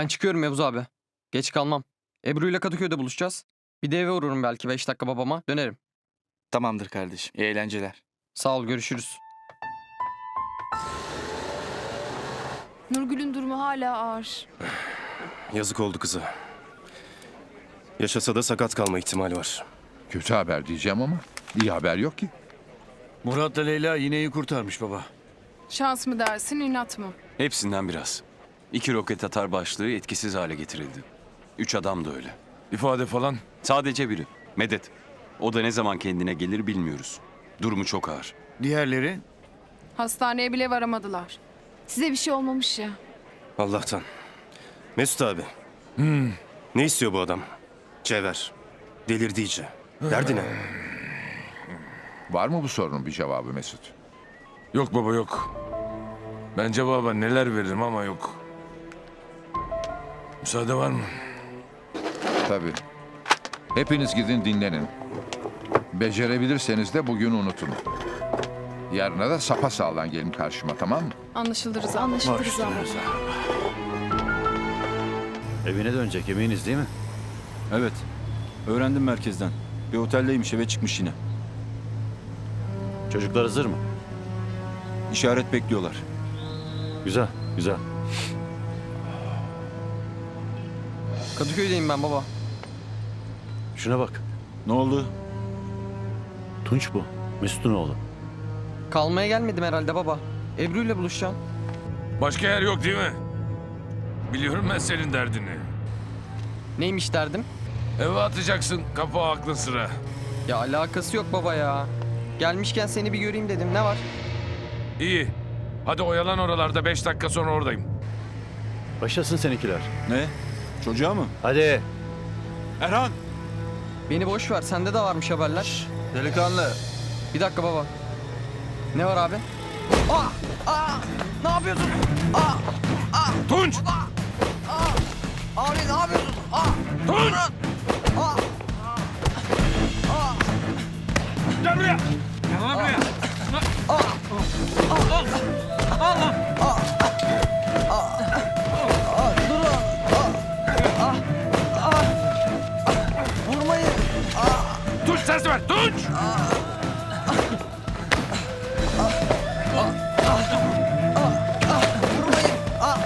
Ben çıkıyorum Yavuz abi. Geç kalmam. Ebru ile Kadıköy'de buluşacağız. Bir de eve uğrarım belki 5 dakika babama. Dönerim. Tamamdır kardeşim. İyi eğlenceler. Sağ ol görüşürüz. Nurgül'ün durumu hala ağır. Yazık oldu kıza. Yaşasa da sakat kalma ihtimali var. Kötü haber diyeceğim ama iyi haber yok ki. Murat'la Leyla iğneyi kurtarmış baba. Şans mı dersin, inat mı? Hepsinden biraz. İki roket atar başlığı etkisiz hale getirildi. Üç adam da öyle. İfade falan. Sadece biri. Medet. O da ne zaman kendine gelir bilmiyoruz. Durumu çok ağır. Diğerleri Hastaneye bile varamadılar. Size bir şey olmamış ya. Allah'tan. Mesut abi. Ne istiyor bu adam? Cevher. Delirdi iyice. Derdi ne? Var mı bu sorunun bir cevabı Mesut? Yok baba yok. Ben cevaba neler veririm ama yok. Müsaade var mı? Tabii. Hepiniz gidin dinlenin. Becerebilirseniz de bugün unutun. Yarına da sapa sağlam gelin karşıma tamam mı? Anlaşıldı Rıza. Anlaşıldı Rıza. Evine dönecek eminiz değil mi? Evet. Öğrendim merkezden. Bir oteldeymiş eve çıkmış yine. Çocuklar hazır mı? İşaret bekliyorlar. Güzel, güzel. Kadıköy'deyim ben baba. Şuna bak. Ne oldu? Tunç bu. Mesut'un oğlu. Kalmaya gelmedim herhalde baba. Ebru ile buluşacağım. Başka yer yok değil mi? Biliyorum ben senin derdini. Neymiş derdim? Eve atacaksın kafa aklın sıra. Ya alakası yok baba ya. Gelmişken seni bir göreyim dedim. Ne var? İyi. Hadi oyalan oralarda beş dakika sonra oradayım. Başlasın seninkiler. Ne? Çocuğa mı? Hadi. Erhan! Beni boş ver. Sende de varmış haberler. Delikanlı. Bir dakika baba. Ne var abi? Aa! Aa! Ne yapıyorsun? Aa! Tunç! Abi ne yapıyorsun? Aa! Tunç! Aa! Tunç ses ver! Tunç! Vurmayın. Aa!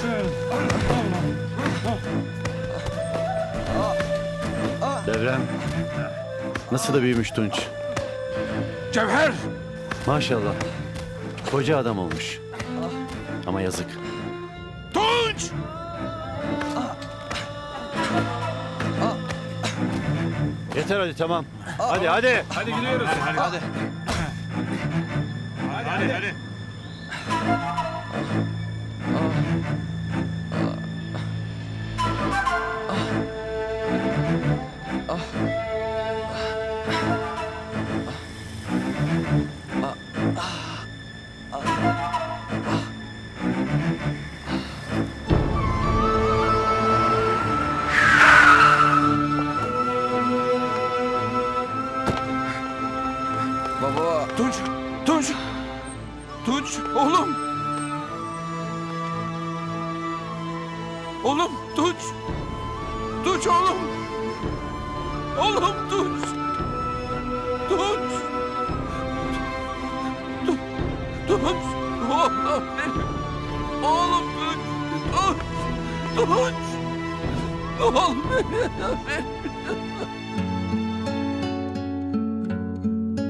Durun. Devrem. Nasıl da büyümüş Tunç. Cevher! Maşallah. Koca adam olmuş. Ama yazık. Tunç! Yeter hadi tamam. Hadi hadi. Hadi gidiyoruz. Hadi. Hadi. Hadi Baba. Tunç! Tunç! Tunç! Oğlum! Oğlum Tunç! Tunç oğlum! Oğlum Tunç! Tunç! Oğlum benim! benim.